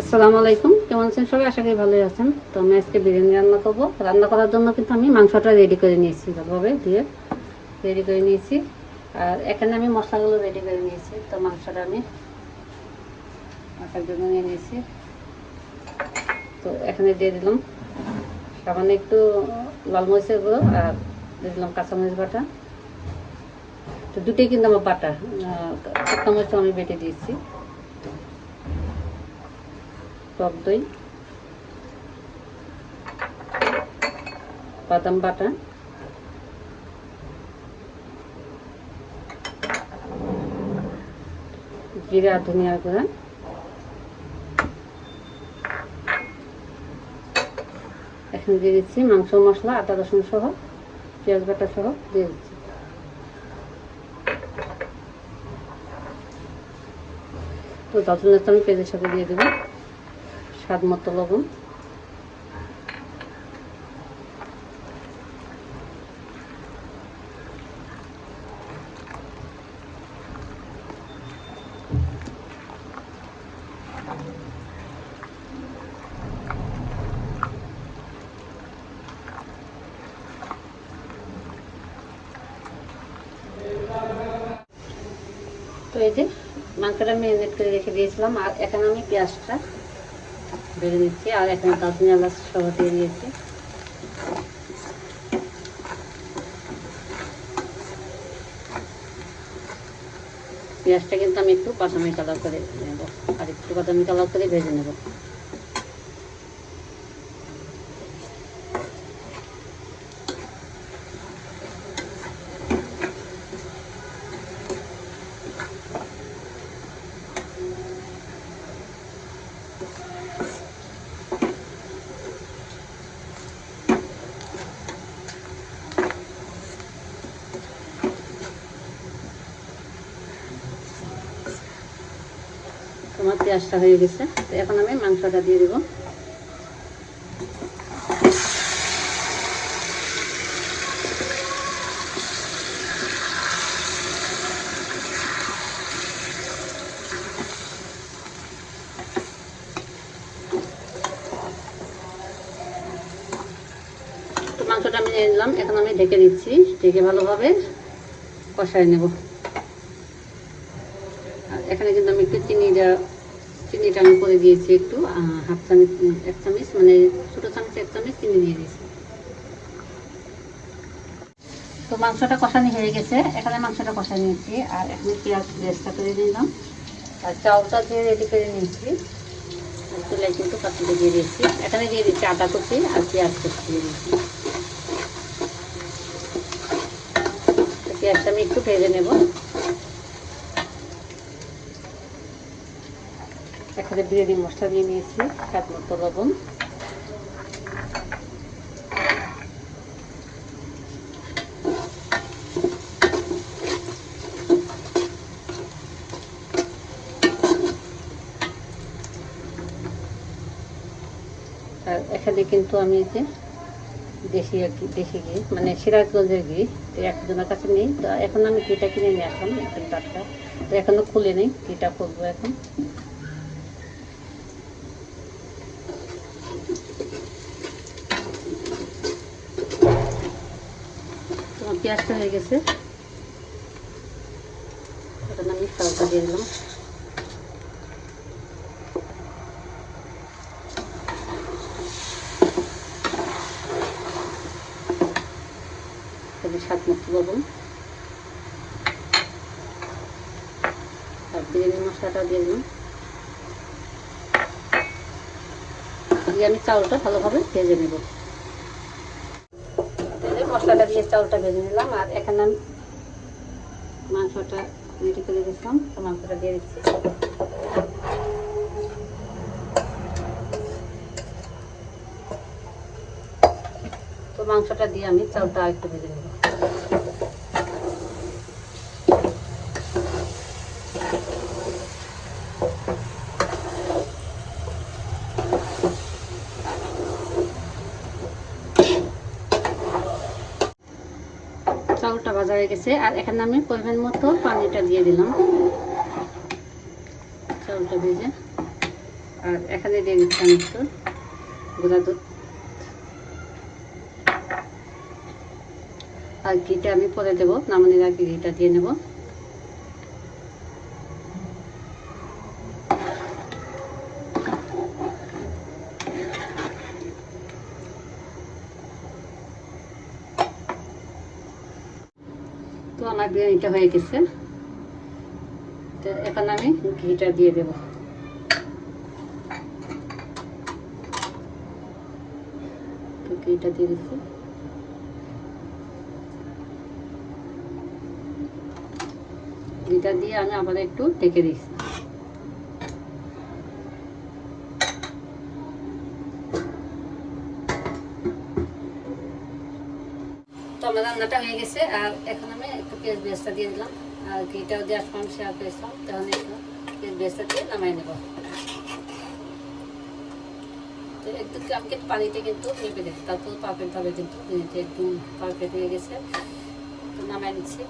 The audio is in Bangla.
আসসালামু আলাইকুম। কেমন আছেন সবাই? আশা করি ভালোই আছেন। তো আমি আজকে বিরিয়ানি রান্না করব। রান্না করার জন্য কিন্তু আমি মাংসটা রেডি করে নিয়েছি ভালোভাবে দিয়ে রেডি করে নিয়েছি। আর এখানে আমি মশলাগুলো রেডি করে নিয়েছি। তো মাংসটা আমি মাখার জন্য নিয়ে নিয়েছি। তো এখানে দিয়ে দিলাম সামান্য একটু লাল মরিচের গুঁড়ো আর দিয়ে দিলাম কাঁচামরিচ বাটা। তো দুটোই কিন্তু আমার বাটা। শুকনো মরিচ আমি বেটে দিয়েছি। টক দই, বাদাম বাটা, জিরা, ধনিয়া গুঁড়া, এখন দিয়ে দিচ্ছি মাংস মশলা, আদা, রসুন সহ, পেঁয়াজ বাটা সহ দিয়ে দিচ্ছি। তো দারুণ আমি পেঁয়াজের সাথে দিয়ে দেবো। স্বাদ মতো লবণ। তো এই যে মাংসটা ম্যারিনেট করে রেখে দিয়েছিলাম, আর এখানে আমি পেঁয়াজটা বেড়ে দিচ্ছি আর এখানে দারচিনি এলাচ সহ দিয়ে দিয়েছি। পেঁয়াজটা কিন্তু আমি একটু বাদামি কালার করে নেব, আর একটু বাদামি কালার করে ভেজে নেব। তোমার পেঁয়াজটা হয়ে গেছে। তো এখন আমি মাংসটা দিয়ে দেবো। মাংসটা আমি নিয়ে নিলাম। এখন আমি ঢেকে দিচ্ছি। ঢেকে ভালোভাবে কষায় নেব। এখানে কিন্তু আমি একটু চিনিটা চিনিটা আমি করে দিয়েছি একটু হাফ চামচ এক চামচ মানে ছোটো চামচ এক চামচ চিনি দিয়ে দিয়েছি। তো মাংসটা কষানি হয়ে গেছে। এখানে মাংসটা কষা নিয়েছি, আর এখানে পেঁয়াজ পেঁয়াজটা করে নিলাম। আর চাউলটা দিয়ে রেডি করে নিয়েছি। চুলাই কিন্তু পাতিলে দিয়ে দিয়েছি। এখানে দিয়ে দিচ্ছি আদা কুচি আর পেঁয়াজ কুচি দিয়ে দিয়েছি। পেঁয়াজটা আমি একটু ভেজে নেব। এখানে বিরিয়ানি মশলা দিয়ে নিয়েছি, স্বাদ মতো লবণ। আর এখানে কিন্তু আমি যে দেশি আর কি, দেশি ঘি মানে সিরাজগঞ্জের ঘি, তো একজনের কাছে নেই। তো এখন আমি ঘিটা কিনে নিয়ে আসলাম একদম টাটকা। তো এখনও খুলে নেই, ঘিটা খুলবো এখন। তোমার পেঁয়াজটা হয়ে গেছে। এখন আমি চালটা দিয়ে দিলাম। স্বাদ মতো লবণ। আর বিরিয়ানি মশলাটা দিয়ে দিলাম। আমি চাউলটা ভালোভাবে ভেজে নেব। মশলাটা দিয়ে চাউলটা ভেজে নিলাম, আর এখানে আমি মাংসটা রেডি করে দিচ্ছিলাম তো মাংসটা দিয়ে দিচ্ছি। তো মাংসটা দিয়ে আমি চাউলটা একটু ভেজে নেব। চাউলটা ভাজা হয়ে গেছে। আর এখানে আমি পরিমাণ মতো পানিটা দিয়ে দিলাম। চাউলটা ভেজে। আর এখানে দিয়ে দিচ্ছি একটু গুঁড়া দুধ। আর ঘিটা আমি পরে দেবো। নামানির আগে ঘিটা দিয়ে নেব। আমার বিরিয়ানিটা হয়ে গেছে। তো এখন আমি ঘিটা দিয়ে দেব। ঘিটা দিয়ে দিচ্ছি। ঘিটা দিয়ে আমি আবার একটু ঢেকে দিচ্ছি। তো আমার রান্নাটা হয়ে গেছে, আর এখন আমি একটু পেঁয়াজ বেসটা দিয়ে দিলাম। আর ঘিটাও দেওয়ার সময় শেয়ার করেছিলাম তখন পেঁয়াজ বেসটা দিয়ে নামাই নেব। তো একটু আমি কিন্তু পানিতে কিন্তু মেপে দিচ্ছি তারপর পারফেক্টভাবে কিন্তু একদম পারফেক্ট হয়ে গেছে। তো নামাই নিচ্ছি।